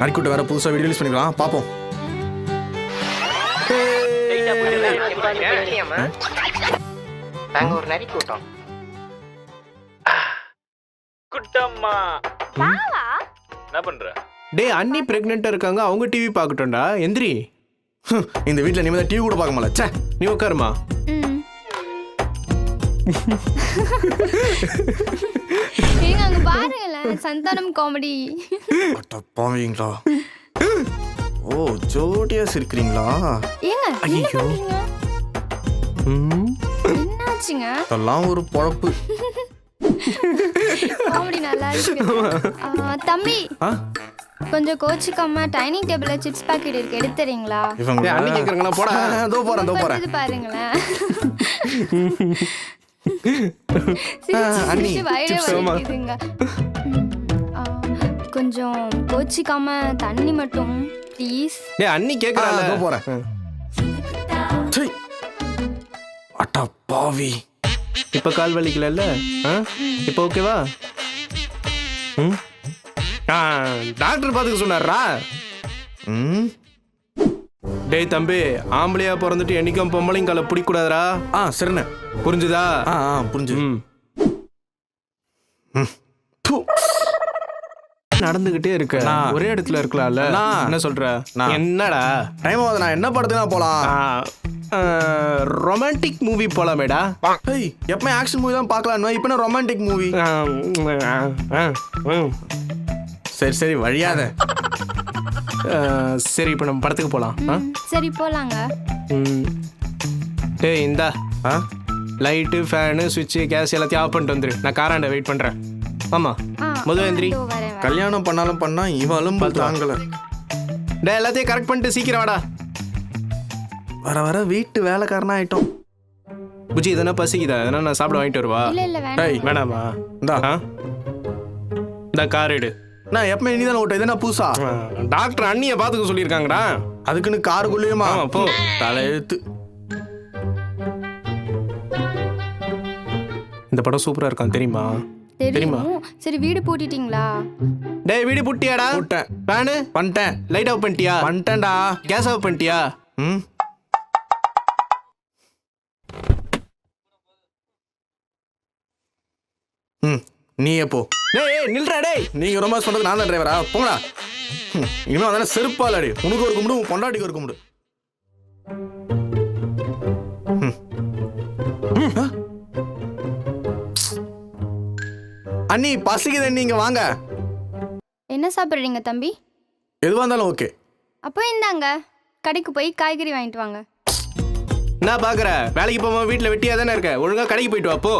நரிக்குட்டை வேற புதுசாக video release பண்ணிக்கலாம் பார்ப்போம் நாங்க ஒரு நரி கூட்டம். குட்டம்மா. என்ன பண்ற? டேய் அண்ணி பிரெக்னெண்டா இருக்காங்க. அவங்க டிவி பார்க்கட்டும்டா. எந்திரி. இந்த வீட்டில் நிமிடம் டிவி கூட பார்க்க முடியல. ச்சே நீ உட்காருமா. ம். ஏங்க அங்க பாருங்களேன். சந்தானம் காமெடி பாவீங்களா ஓ ஜோடியா சிரிக்கிறீங்களா? ஏங்க ம். என்னாச்சுங்க? இதெல்லாம் ஒரு பொழப்பு. காமெடி நல்லா இருக்கு. ஆ, தம்பி ஆ? கொஞ்சம் கோச்சிக்காம டைனிங் டேபிள்ல சிப்ஸ் பாக்கெட் இருக்கு எடுத்துறீங்களா? இவங்க அண்ணி கேக்குறாங்களா போடா. இதோ போறேன் இதோ போறேன். பாருங்களேன். அண்ணி, கொஞ்சம் கோச்சிக்காம தண்ணி மட்டும் ப்ளீஸ் டேய் அண்ணி கேக்குறால. இதோ போறேன். அட்ட பாவி. இப்ப கால் வலிக்கலல்ல? ஆ? இப்ப ஓகேவா? ம்? ஆ, டாக்டர் பாத்துக்க சொன்னாரா ம்? டேய் தம்பி ஆம்பளையா பிறந்துட்டு என்னைக்கும் பொம்பளையும் காலை பிடிக்கூடாதுடா. ஆ சரிண்ணே புரிஞ்சுதா? ஆ ஆ புரிஞ்சுது. ம். நடந்துகிட்டே இருக்க. ஒரே இடத்துல இருக்கலாம்ல. என்ன சொல்ற? நான். என்னடா? டைம் ஆகுது நான் என்ன படத்துக்கு போலாம் ரொமான்டிக் மூவி போலாமேடா. ஏய் எப்பவுமே ஆக்ஷன் மூவி தான் பார்க்கலாம். இப்போ நான் ரொமான்டிக் மூவி. சரி சரி வழியாத. சரி இப்போ நம்ம படத்துக்கு போலாம். ஆ? சரி போலாங்க. ம். டேய் இந்தா. ஆ? லைட்டு ஃபேனு சுவிட்சு கேஸ் எல்லாத்தையும் ஆஃப் பண்ணிட்டு வந்துரு. நான் காராண்ட வெயிட் பண்றேன். ஆமா. ஆ, முதல்ல எந்திரி இதோ வரேன் வரேன். கல்யாணம் பண்ணாலும் பண்ணா அலும்பு தாங்கல. டேய் எல்லாத்தையும் கரெக்ட் பண்ணிட்டு சீக்கிரம் வாடா. வர வர வீட்டு வேலைக்காரனா ஆயிட்டோம். புஜி இதனா பசிக்குதா? எதனா நான் சாப்பிட வாங்கிட்டு வருவா? இல்ல இல்ல வேணாம். இந்தா. ஆ? இந்த கார் எடு. நான் எப்பவுமே இனி தானே ஓட்ட இது என்ன புதுசா? டாக்டர் அண்ணியை பார்த்துக்க சொல்லியிருக்காங்கடா. அதுக்குன்னு காருக்குள்ளேயுமா ஆமா, போ. தலையெழுத்து. இந்த படம் சூப்பரா இருக்கான் தெரியுமா? தெரியுமா? தெரியும்? சரி வீடு பூட்டிட்டீங்களா? டேய் வீடு புட்டியாடா. போட்டேன். ஃபேனு பண்ணிட்டேன் லைட் ஆஃப் பண்ணிட்டியா? பண்ணிட்டேன்டா கேஸ் ஆஃப் பண்ணிட்டியா? ம்? நீ எப்போ டேய் ஏய், நில்றா டேய். நீங்க ரொம்ப சொல்றது நான் தான் டிரைவரா போங்கடா. இனிமே அதான செருப்பால் அடி உனக்கு ஒரு கும்பிடு உன் பொண்டாட்டிக்கு ஒரு கும்பிடு? அண்ணி பசிக்குது இங்க வாங்க. என்ன சாப்பிடுறீங்க தம்பி? எதுவா இருந்தாலும் ஓகே. அப்போ இந்தாங்க. கடைக்கு போய் காய்கறி வாங்கிட்டு வாங்க. என்ன பாக்குற? வேலைக்கு போகாம வீட்டுல வெட்டியா தானே இருக்க? ஒழுங்கா கடைக்கு போயிட்டு வா போ.